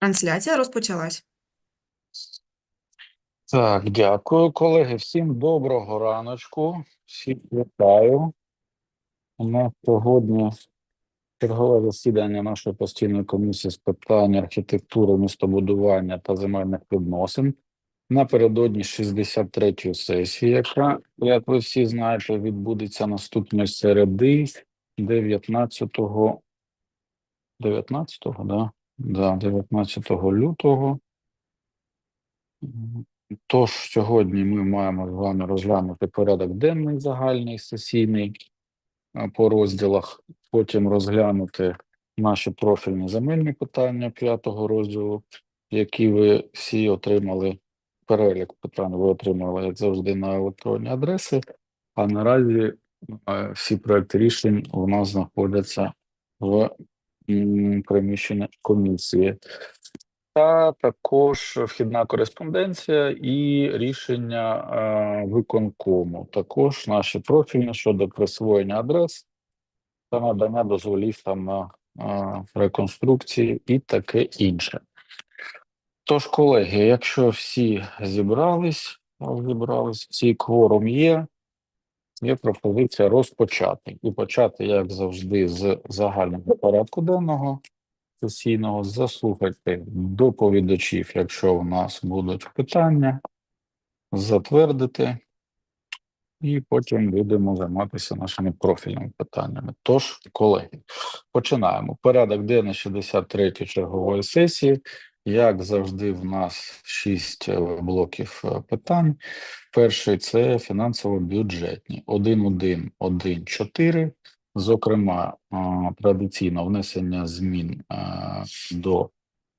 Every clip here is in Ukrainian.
Трансляція розпочалась. Так, дякую, колеги. Всім доброго раночку. Всіх вітаю. У нас сьогодні чергове засідання нашої постійної комісії з питань архітектури, містобудування та земельних відносин. Напередодні 63-ї сесії, яка, як ви всі знаєте, відбудеться наступної середи 19-го 19-го, да? Да, 19 лютого. Тож сьогодні ми маємо з вами розглянути порядок денний загальний сесійний по розділах, потім розглянути наші профільні земельні питання п'ятого розділу, які ви всі отримали. Перелік питань ви отримали, як завжди, на електронні адреси. А наразі всі проекти рішень у нас знаходяться в м, приміщенні комісії. Та також вхідна кореспонденція і рішення е, виконкому. Також наші профільні щодо присвоєння адрес та надання дозволів там на е, реконструкції і таке інше. Тож, колеги, якщо всі зібрались, зібрались, всі кворум є, є пропозиція розпочати. І почати, як завжди, з загального порядку денного сесійного, заслухати доповідачів, якщо у нас будуть питання, затвердити, і потім будемо займатися нашими профільними питаннями. Тож, колеги, починаємо. Порядок денний 63-ї чергової сесії. Як завжди, в нас шість е, блоків е, питань. Перший це фінансово-бюджетні. 1.1.1.4. Зокрема, традиційно внесення змін до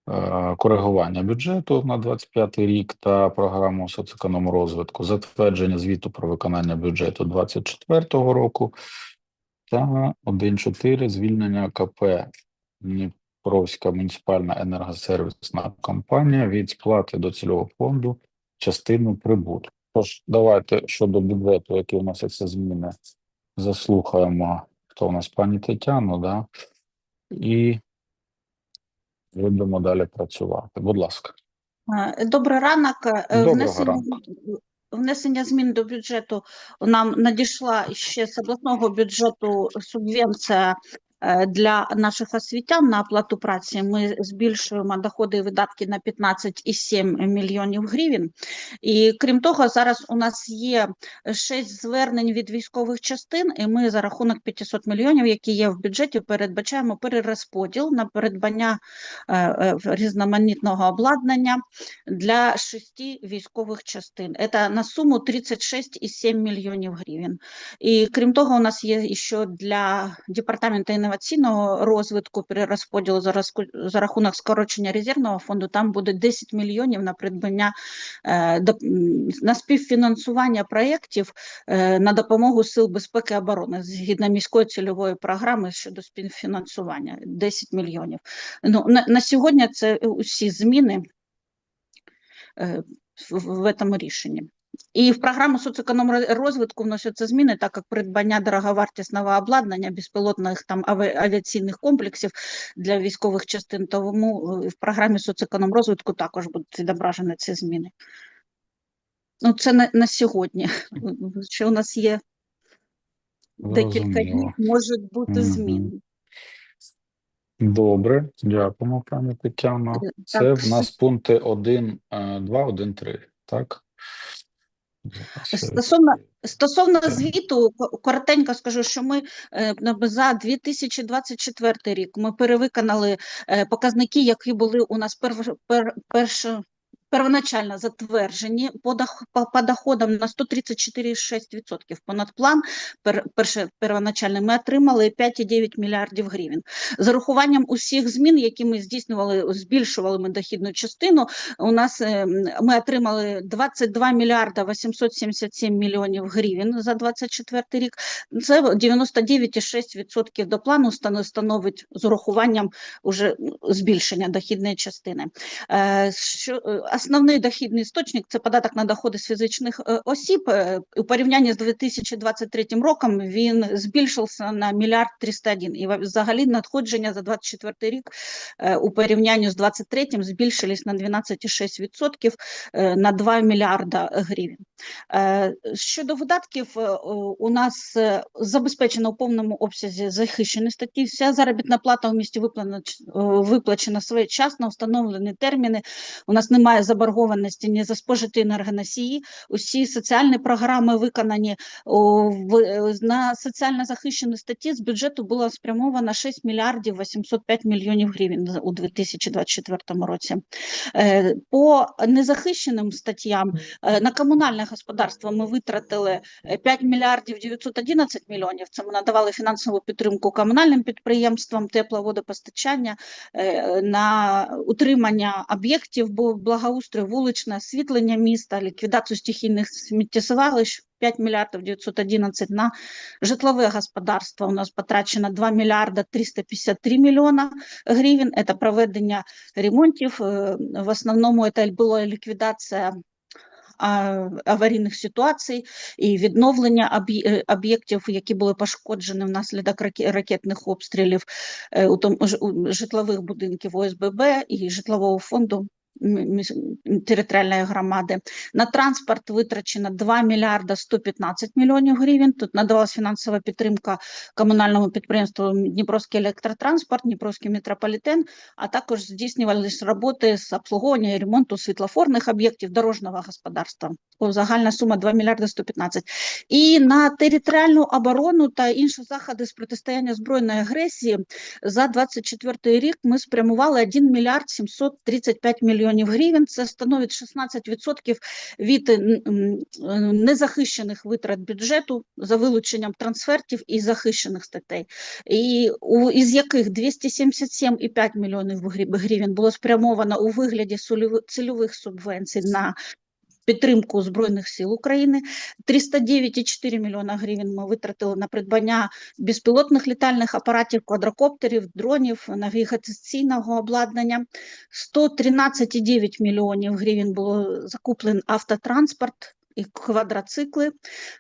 е, коригування бюджету на 25 рік та програму соцекономрозвитку, затвердження звіту про виконання бюджету 24 року та 1.4 звільнення КП Дніпровська муніципальна енергосервісна компанія від сплати до цільового фонду частину прибутку. Тож давайте щодо бюджету, які вносяться зміни, заслухаємо, хто у нас пані Тетяну, да? і будемо далі працювати. Будь ласка. Добрий ранок. Е, Доброго Внесення, ранку. внесення змін до бюджету нам надійшла ще з обласного бюджету субвенція для наших освітян на оплату праці. Ми збільшуємо доходи і видатки на 15,7 мільйонів гривень. І крім того, зараз у нас є шість звернень від військових частин, і ми за рахунок 500 мільйонів, які є в бюджеті, передбачаємо перерозподіл на передбання е, е, різноманітного обладнання для шести військових частин. Это на суму 36,7 мільйонів гривень. І крім того, у нас є ще для департаменту інноваційного розвитку перерозподілу за, розку- за рахунок скорочення резервного фонду. Там буде 10 мільйонів на придбання е, на співфінансування проєктів е, на допомогу сил безпеки і оборони згідно міської цільової програми щодо співфінансування 10 мільйонів. Ну, на, на сьогодні це усі зміни е, в, в этом рішенні. І в програму соцекономрозвитку вносяться зміни, так як придбання дороговартісного обладнання безпілотних там авіаційних комплексів для військових частин, тому е, в програмі соцекономрозвитку також будуть відображені ці зміни. Ну, це на, на сьогодні. Ще у нас є декілька днів, можуть бути Мгм. зміни. Добре, дякуємо, пані Тетяно. Е, Це так, в нас пункти 1, 2, 1, 3, так? Стосовно стосовно звіту, ко- коротенько скажу, що ми е, за 2024 рік ми перевиконали е, показники, які були у нас перш, пер, перш, первоначально затверджені по, по, по доходам на 134,6%. Понад план пер, перше, первоначально ми отримали 5,9 мільярдів гривень. З урахуванням усіх змін, які ми здійснювали, збільшували ми дохідну частину, у нас е, ми отримали 22 мільярда 877 мільйонів гривень за 24 рік. Це 99,6% до плану стано- становить з урахуванням уже збільшення дохідної частини. Е, Що, е, основний дохідний істочник це податок на доходи з фізичних е, осіб. Е, У порівнянні з 2023 роком він збільшився на мільярд 301. І взагалі надходження за 24 рік е, у порівнянні з 23 збільшились на 12,6% е, на 2 мільярда гривень. Щодо видатків, у нас забезпечено у повному обсязі захищені статті. Вся заробітна плата у місті виплачена своєчасно, встановлені терміни. У нас немає заборгованості ні за спожиті енергоносії. Усі соціальні програми виконані. О, в- е, На соціально захищені статті з бюджету було спрямовано 6 мільярдів 805 мільйонів гривень у 2024 році. Е, По незахищеним статтям Е, На комунальне господарство ми витратили е, 5 мільярдів 911 мільйонів. Це ми надавали фінансову підтримку комунальним підприємствам, тепловодопостачання, на утримання об'єктів, бо благоустрою, вуличне освітлення міста, ліквідацію стихійних сміттєзвалищ. 5 мільярдів 911 на житлове господарство. У нас потрачено 2 мільярда 353 мільйона гривень. Це проведення ремонтів. е, В основному це була ліквідація аварійних ситуацій і відновлення е, об'єктів, які були пошкоджені внаслідок ракетних обстрілів е, у житлових будинків ОСББ і житлового фонду територіальної громади. На транспорт витрачено 2 мільярда 115 мільйонів гривень. Тут надавалась фінансова підтримка комунальному підприємству Дніпровський електротранспорт, Дніпровський метрополітен, а також здійснювалися роботи з обслуговування і ремонту світлофорних об'єктів дорожнього господарства. Загальна сума 2 мільярди 115. І на територіальну оборону та інші заходи з протистояння збройної агресії за 24 рік ми спрямували 1 мільярд 735 мільйонів гривень. Це становить 16% від е, незахищених витрат бюджету за вилученням трансфертів і захищених статей і із яких 277,5 мільйонів гривень було спрямовано у вигляді цільових субвенцій на підтримку Збройних сил України, 309,4 мільйона гривень ми витратили на придбання безпілотних літальних апаратів, квадрокоптерів, дронів, навігаційного обладнання, 113,9 мільйонів гривень було закуплено автотранспорт, і квадроцикли,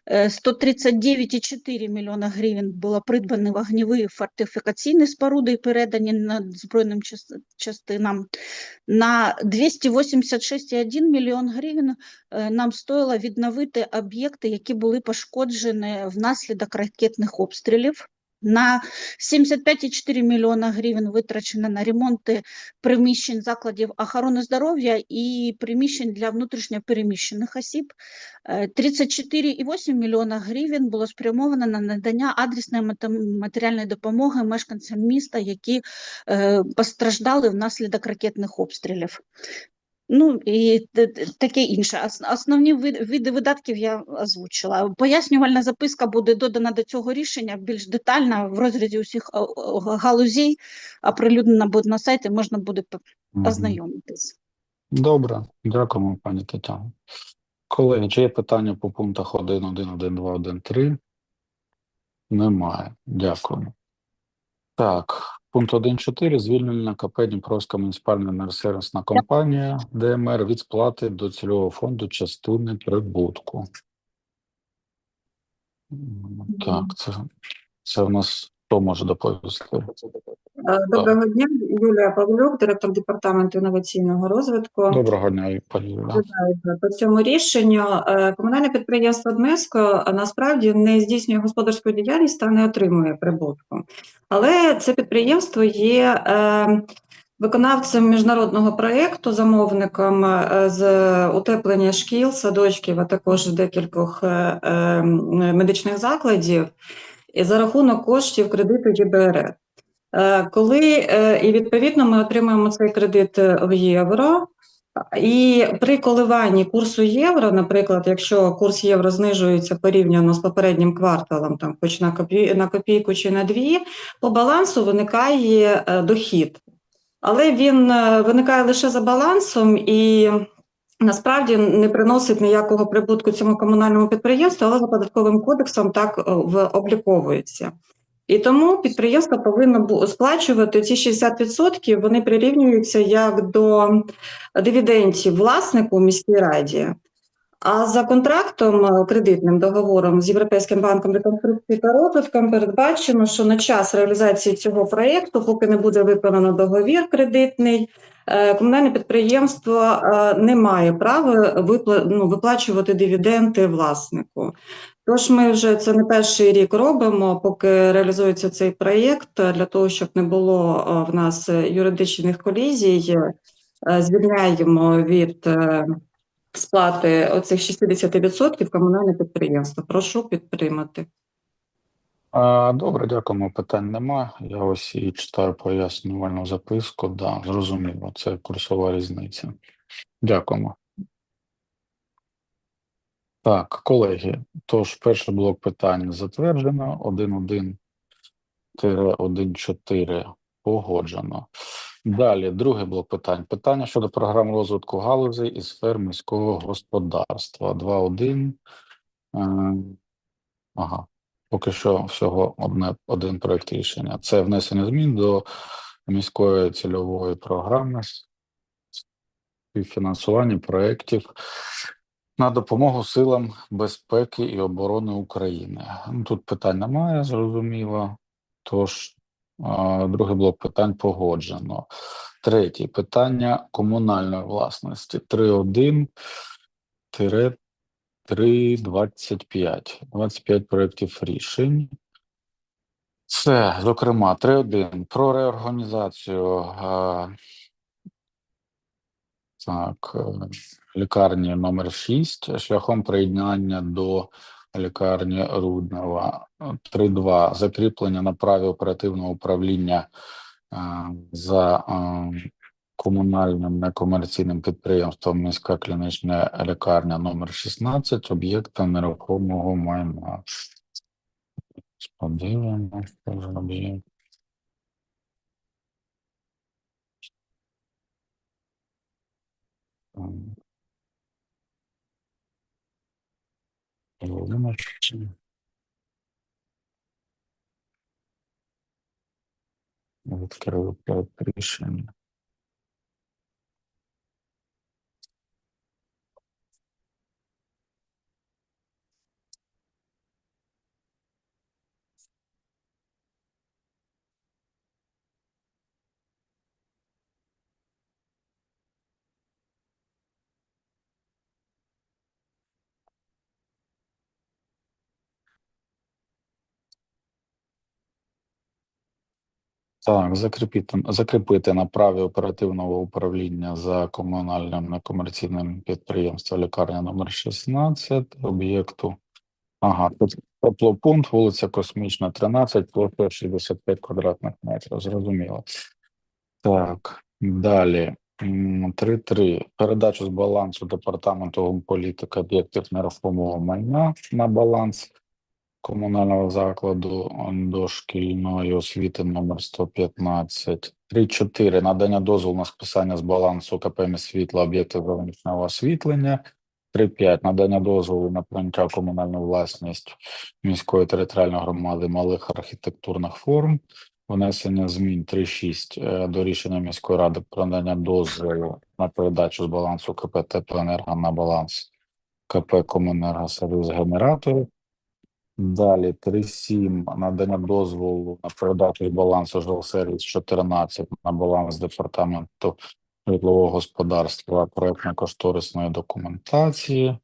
Е, 139,4 мільйона гривень було придбані вогневі фортифікаційні споруди і передані на збройним час- частинам. На 286,1 мільйон гривень нам стоїло відновити об'єкти, які були пошкоджені внаслідок ракетних обстрілів. На 75,4 мільйона гривень витрачено на ремонти приміщень закладів охорони здоров'я і приміщень для внутрішньо переміщених осіб. Е, 34,8 мільйона гривень було спрямовано на надання адресної матеріальної допомоги мешканцям міста, які е, постраждали внаслідок ракетних обстрілів. Ну і таке інше. Основні види видатків я озвучила. Пояснювальна записка буде додана до цього рішення більш детально в розрізі усіх галузей, оприлюднена буде на сайті, можна буде ознайомитись. Добре, дякуємо, пані Тетяно. Колеги, чи є питання по пунктах 1, 1, 1, 2, 1, 3? Немає. Дякую. Так, пункт 1.4. Звільнення КП Дніпровська муніципальна енергосервісна компанія ДМР від сплати до цільового фонду частини прибутку. Так, це, це в нас хто може доповісти? Е, Доброго дня, Юлія Павлюк, директор департаменту інноваційного розвитку. Доброго дня, пані Юля. По цьому рішенню е, комунальне підприємство ДМЕСКО насправді не здійснює господарську діяльність та не отримує прибутку. Але це підприємство є е, виконавцем міжнародного проєкту, замовником з утеплення шкіл, садочків, а також декількох е, е, медичних закладів за рахунок коштів кредиту ЄБРР. Е, Коли е, і відповідно ми отримуємо цей кредит е, в євро, і при коливанні курсу євро, наприклад, якщо курс євро знижується порівняно з попереднім кварталом, там хоч на копій, на копійку чи на дві, по балансу виникає дохід. Але він виникає лише за балансом і насправді не приносить ніякого прибутку цьому комунальному підприємству, але за податковим кодексом так е, в- обліковується. І тому підприємство повинно сплачувати ці 60%, вони прирівнюються як до дивідендів власнику міській раді. А за контрактом е, кредитним договором з Європейським банком реконструкції та розвитком передбачено, що на час реалізації цього проєкту, поки не буде виконано договір кредитний, комунальне підприємство е, не має права ну, виплачувати дивіденди власнику. Тож ми вже це не перший рік робимо, поки реалізується цей проєкт, е, для того, щоб не було е, в нас е, юридичних колізій, е, звільняємо від е, сплати оцих 60% комунальне підприємство. Прошу підтримати. Добре, дякуємо. Питань нема. Я ось і читаю пояснювальну записку. Да, зрозуміло, це курсова різниця. Дякуємо. Так, колеги, тож перший блок питань затверджено, 1.1-1.4 погоджено. Далі, другий блок питань. Питання щодо програм розвитку галузей і сфер міського господарства. 2.1. Е, Ага, поки що всього одне, один проект рішення. Це внесення змін до міської цільової програми співфінансування проєктів на допомогу силам безпеки і оборони України. Ну, Тут питань немає, зрозуміло. Тож, другий блок питань погоджено. Третє питання комунальної власності. 3.1 тире 3.25. 25 проєктів рішень. Це, зокрема, 3.1 про реорганізацію а, так, е, лікарні номер 6 шляхом приєднання до лікарні Руднева. 3.2 закріплення на праві оперативного управління е, за е, комунальним некомерційним підприємством міська клінічна лікарня номер 16 об'єкта нерухомого майна. Подивимося, що. Володимирщина. Відкрили проект рішення. Так, закріпити, закріпити на праві оперативного управління за комунальним некомерційним підприємством лікарня номер 16 об'єкту. Ага, теплопункт, вулиця Космічна, 13, площа 65 квадратних метрів. Зрозуміло. Так, далі. М, 3.3. Передачу з балансу департаменту політики об'єктів нерухомого майна на баланс комунального закладу дошкільної освіти номер 115. 3.4. Надання дозволу на списання з балансу КП «Міськсвітло» об'єктів зовнішнього освітлення. 3.5. Надання дозволу на прийняття комунальну власність міської територіальної громади малих архітектурних форм. Внесення змін 3.6 е, до рішення міської ради про надання дозволу на передачу з балансу КП «Теплоенерго» на баланс КП «Комуненергосервіс Генератори». Далі 3.7 надання дозволу на передачу з балансу жилсервіс 14 на баланс департаменту житлового господарства проектно-кошторисної документації.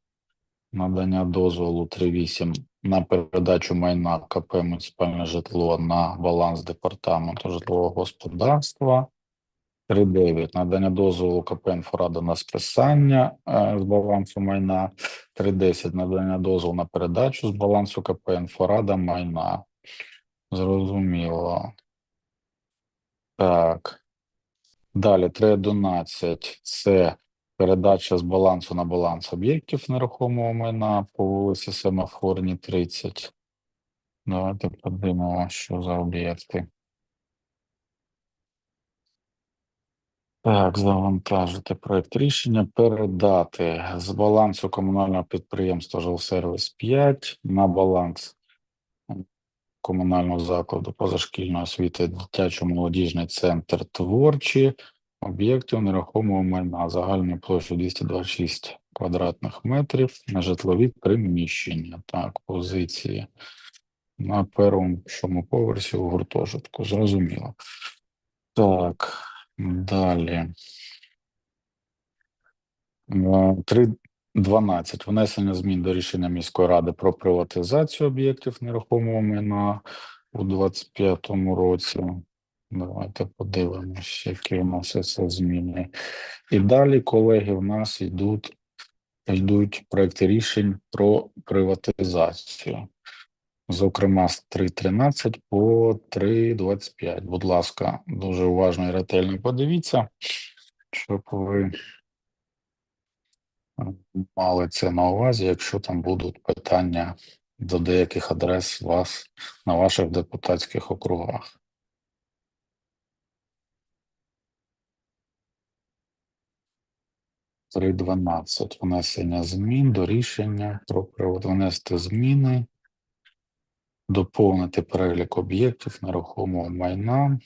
Надання дозволу 3.8 на передачу майна КП муніципальне житло на баланс департаменту житлового господарства. 3.9 надання дозволу КП «Інфорада» на списання е, з балансу майна. 3.10 надання дозволу на передачу з балансу КП «Інфорада» майна. Зрозуміло. Так. Далі 3.11 це передача з балансу на баланс об'єктів нерухомого майна по вулиці Семафорні 30. Давайте подивимося, що за об'єкти. Так, завантажити проект рішення, передати з балансу комунального підприємства «Жилсервіс 5» на баланс комунального закладу позашкільної освіти дитячо-молодіжний центр творчі об'єктів нерухомого майна загальною площею 226 квадратних метрів на житлові приміщення. Так, позиції на першому поверсі у гуртожитку. Зрозуміло. Так, далі. Е, 3.12. Внесення змін до рішення міської ради про приватизацію об'єктів нерухомого майна у 25-му році. Давайте подивимося, які у нас це зміни. І далі, колеги, в нас йдуть, йдуть проекти рішень про приватизацію. Зокрема, з 3.13 по 3.25. Будь ласка, дуже уважно і ретельно подивіться, щоб ви мали це на увазі, якщо там будуть питання до деяких адрес вас на ваших депутатських округах. Три дванадцять. Внесення змін до рішення про привод внести зміни, доповнити перелік об'єктів нерухомого майна,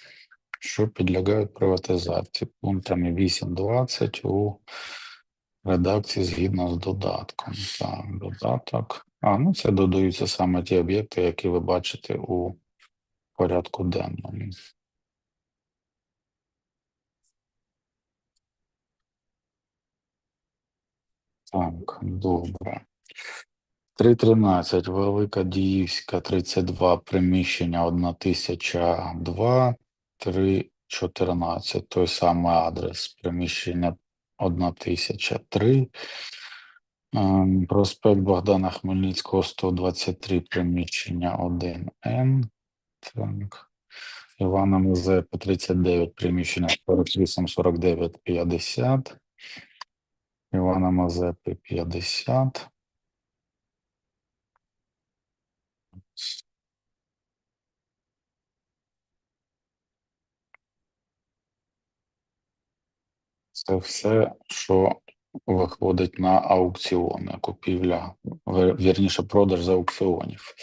що підлягають приватизації пунктами 8.20 у редакції згідно з додатком. Так, додаток. А, ну це додаються саме ті об'єкти, які ви бачите у порядку денному. Так, добре. 3.13, Велика Діївська, 32, приміщення 1002, 3.14, той самий адрес, приміщення 1003, Ем, Проспект Богдана Хмельницького, 123, приміщення 1Н, так. Івана Мазепи, 39, приміщення 48, 49, 50. Івана Мазепи 50. Це все, що виходить на аукціони, купівля, вірніше, продаж з аукціонів.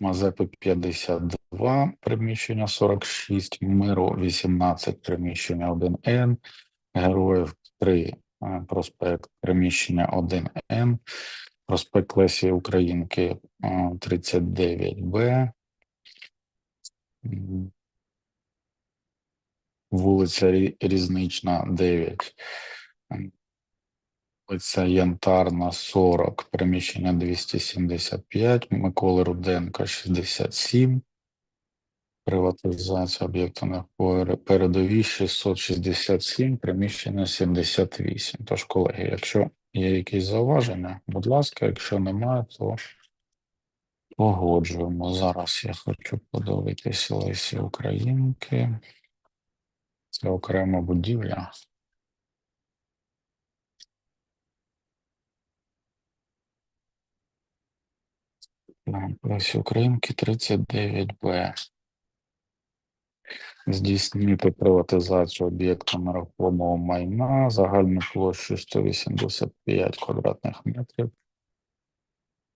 Мазепи 52, приміщення 46, Миру 18, приміщення 1Н, Героїв 3, е, проспект приміщення 1Н, проспект Лесі Українки е, 39Б, м, вулиця Різнична 9, вулиця Янтарна 40, приміщення 275, Миколи Руденка 67, приватизація об'єкту на пер- передовій 667, приміщення 78. Тож, колеги, якщо є якісь зауваження, будь ласка, якщо немає, то погоджуємо. Зараз я хочу подивитися Лесі Українки. Це окрема будівля. Так, Українки 39Б. Здійснити приватизацію об'єкту нерухомого майна загальну площу 185 квадратних метрів,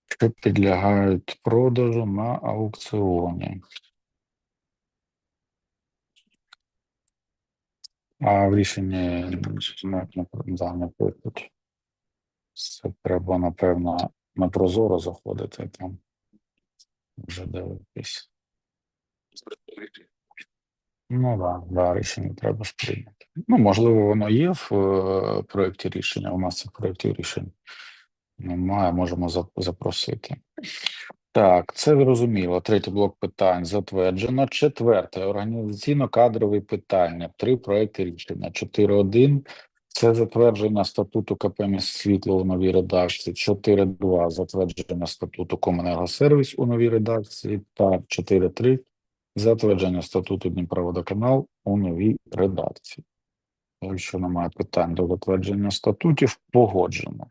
що підлягають продажу на аукціоні. А в рішенні не, пишуть. Це треба, напевно, на прозоро заходити там. Вже дивитись. Ну да, да, рішення треба ж прийняти. Ну, можливо, воно є в е, проєкті рішення. У нас це в проєкті рішень немає, можемо запросити. Так, це зрозуміло. Третій блок питань затверджено. Четверте організаційно-кадрові питання. Три проекти рішення. 4.1 – це затвердження статуту КП «Міськсвітло» у новій редакції. 4.2 – затвердження статуту Комунергосервіс у новій редакції. Та 4.3 – затвердження статуту Дніпроводоканал у новій редакції. Якщо немає питань до затвердження статутів, погоджено.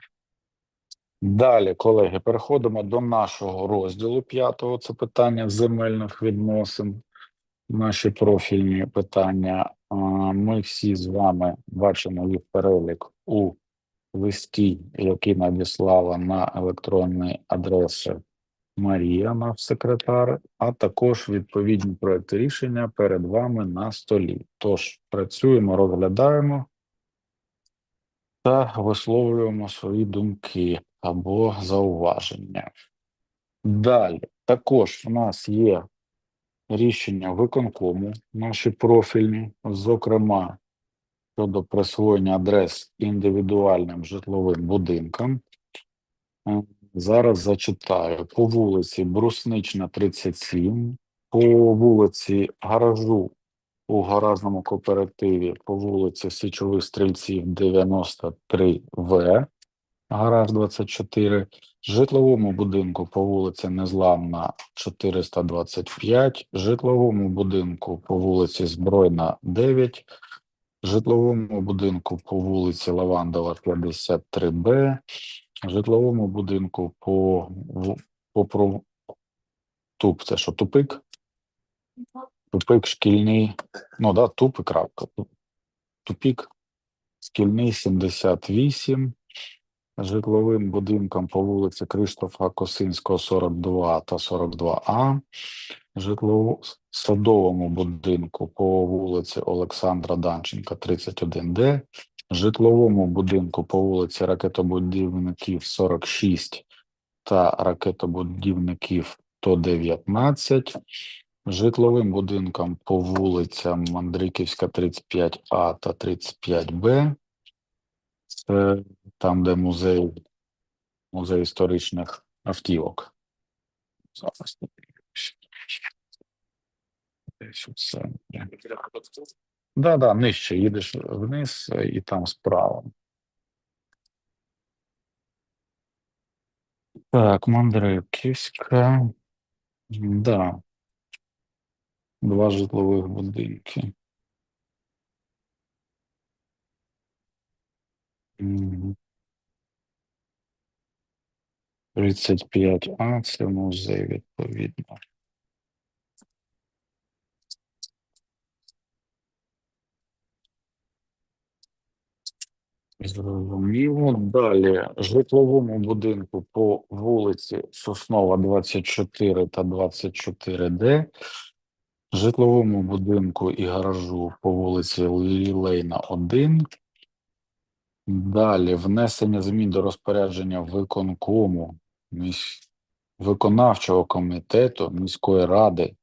Далі, колеги, переходимо до нашого розділу п'ятого. Це питання земельних відносин. Наші профільні питання. Ми всі з вами бачимо їх перелік у листі, який надіслала на електронні адреси Марія, наш секретар, а також відповідні проекти рішення перед вами на столі. Тож працюємо, розглядаємо та висловлюємо свої думки або зауваження. Далі, також у нас є рішення виконкому, наші профільні, зокрема щодо присвоєння адрес індивідуальним житловим будинкам. Е, Зараз зачитаю по вулиці Бруснична, 37, по вулиці Гаражу у гаражному кооперативі по вулиці Січових Стрільців 93В, гараж 24, житловому будинку по вулиці Незламна 425, житловому будинку по вулиці Збройна 9, житловому будинку по вулиці Лавандова 53Б, житловому будинку по, в- по туп, це що, тупик? Тупик шкільний, ну да, туп і крапка. Тупік, шкільний 78, житловим будинком по вулиці Криштофа Косинського 42 та 42А, житлово садовому будинку по вулиці Олександра Данченка 31Д, житловому будинку по вулиці Ракетобудівників 46 та Ракетобудівників 119, житловим будинкам по вулицям Мандриківська 35А та 35Б. Це там, де музей, музей історичних автівок. Центрі. Да, да, нижче їдеш вниз і там справа. Так, Мандриківська. Да. Два житлових будинки. Мгм. 35А це музей, відповідно. Зрозуміло. Далі житловому будинку по вулиці Соснова 24 та 24Д, житловому будинку і гаражу по вулиці Лілейна 1. Далі внесення змін до розпорядження виконкому виконавчого комітету міської ради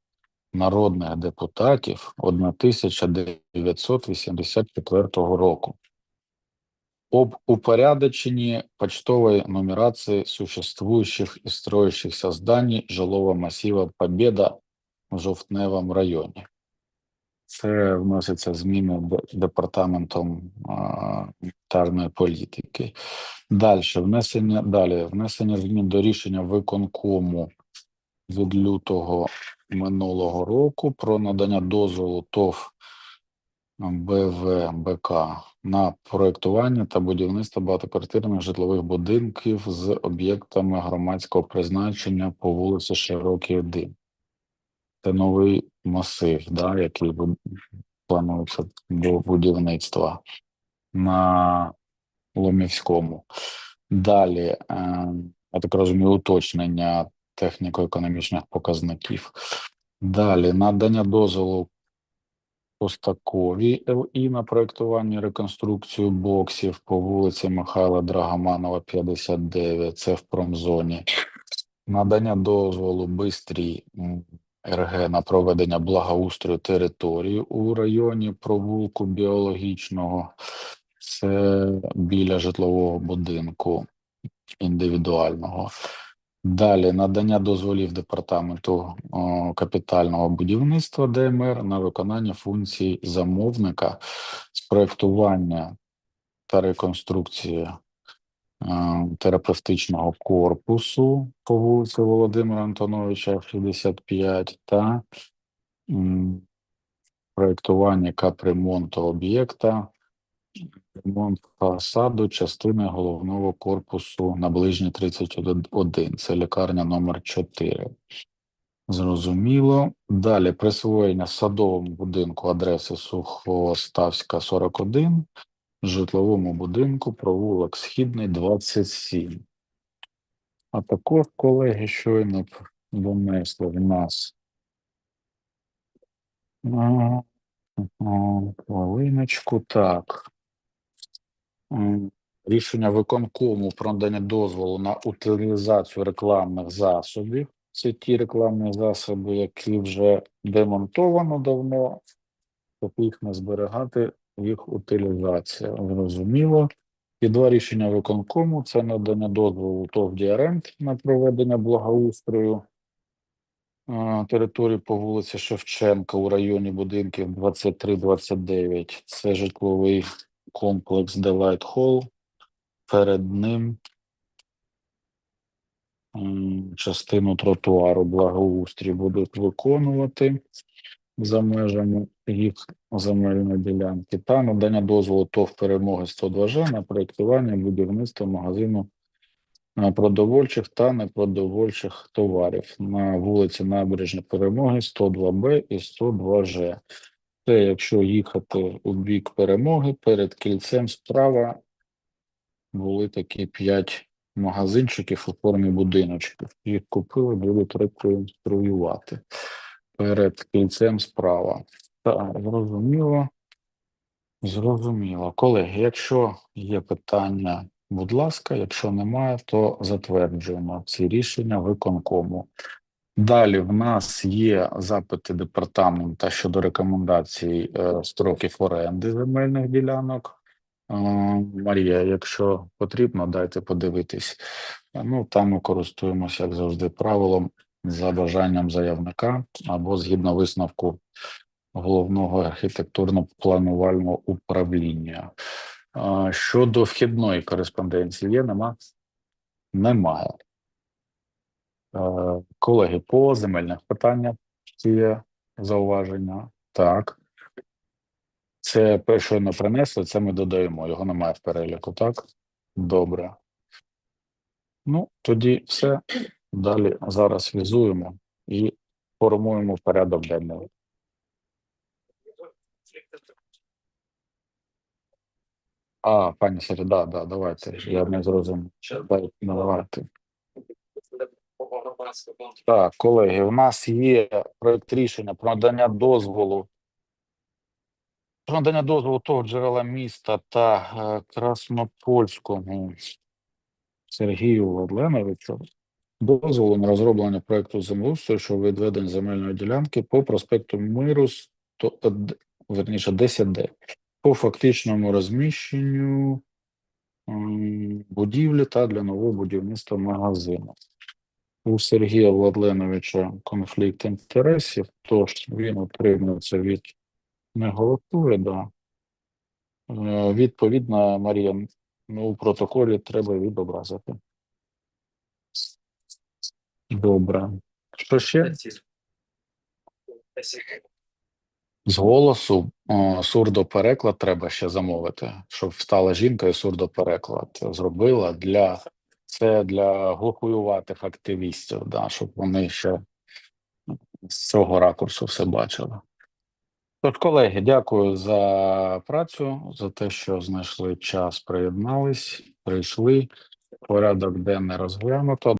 народних депутатів 1984 року об упорядочении почтовой нумерации существующих и строящихся зданий жилого массива Победа Жовтневому районі. Це вносяться зміни департаментом а, гуманітарної політики. Далі внесення далі внесення змін до рішення виконкому від лютого минулого року про надання дозволу ТОВ БВБК на проектування та будівництво багатоквартирних житлових будинків з об'єктами громадського призначення по вулиці Широкий 1. Це новий масив, да, який планується до будівництва на Ломівському. Далі, е, я так розумію, уточнення техніко-економічних показників. Далі надання дозволу Постаковій ЛІ на проектування і реконструкцію боксів по вулиці Михайла Драгоманова, 59, це в промзоні. Надання дозволу Бистрій РГ на проведення благоустрою території у районі провулку біологічного. Це біля житлового будинку індивідуального. Далі надання дозволів департаменту о, капітального будівництва ДМР на виконання функцій замовника з проектування та реконструкції терапевтичного корпусу по вулиці Володимира Антоновича, 65 та м, проектування капремонту об'єкта Ремонт фасаду частини головного корпусу на ближній 31. Це лікарня номер 4. Зрозуміло. Далі присвоєння садовому будинку адреси Сухоставська 41, житловому будинку провулок Східний 27. А також, колеги, щойно донесли в нас. Хвилиночку, так. Рішення виконкому про надання дозволу на утилізацію рекламних засобів. Це ті рекламні засоби, які вже демонтовано давно, щоб їх не зберігати, їх утилізація. Зрозуміло. І два рішення виконкому це надання дозволу ТОВ «Діарент» на проведення благоустрою території по вулиці Шевченка у районі будинків 23-29. Це житловий комплекс Delight Hall. Перед ним частину тротуару благоустрій будуть виконувати за межами їх земельної ділянки та надання дозволу ТОВ перемоги 102 ж на проєктування будівництва магазину е, продовольчих та непродовольчих товарів на вулиці Набережної Перемоги 102Б і 102Ж. Це якщо їхати у бік перемоги, перед кільцем справа були такі п'ять магазинчиків у формі будиночків. Їх купили, будуть реконструювати перед кільцем справа. Так, зрозуміло. Зрозуміло. Колеги, якщо є питання, будь ласка, якщо немає, то затверджуємо ці рішення виконкому. Далі в нас є запити департамента щодо рекомендацій е, строків оренди земельних ділянок. Е, Марія, якщо потрібно, дайте подивитись. Е, Ну, там ми користуємося, як завжди, правилом за бажанням заявника або згідно висновку головного архітектурно-планувального управління. Щодо вхідної кореспонденції, є нема? Немає. Колеги, по земельних питаннях є зауваження? Так. Це перше не принесли, це ми додаємо. Його немає в переліку, так? Добре. Ну, тоді все. Далі зараз візуємо і формуємо порядок денний. А, пані Сері, да, да, давайте. Я не зрозумів. Давайте. Так, колеги, у нас є проект рішення про надання дозволу. Про надання дозволу того джерела міста та е, Краснопольському Сергію Владленовичу дозволу на розроблення проекту землеустрою щодо відведення земельної ділянки по проспекту Миру, 100, е, верніше 10Д, по фактичному розміщенню будівлі та для нового будівництва магазину. У Сергія Владленовича конфлікт інтересів, тож він утримується від не голосує, да. Е, Відповідно, Марія, ну, у протоколі треба відобразити. Добре. Що ще? З голосу о, сурдопереклад треба ще замовити, щоб встала жінка і сурдопереклад зробила для це для глухуюватих активістів, да, щоб вони ще з цього ракурсу все бачили. Тож, колеги, дякую за працю, за те, що знайшли час, приєднались, прийшли. Порядок денний розглянуто.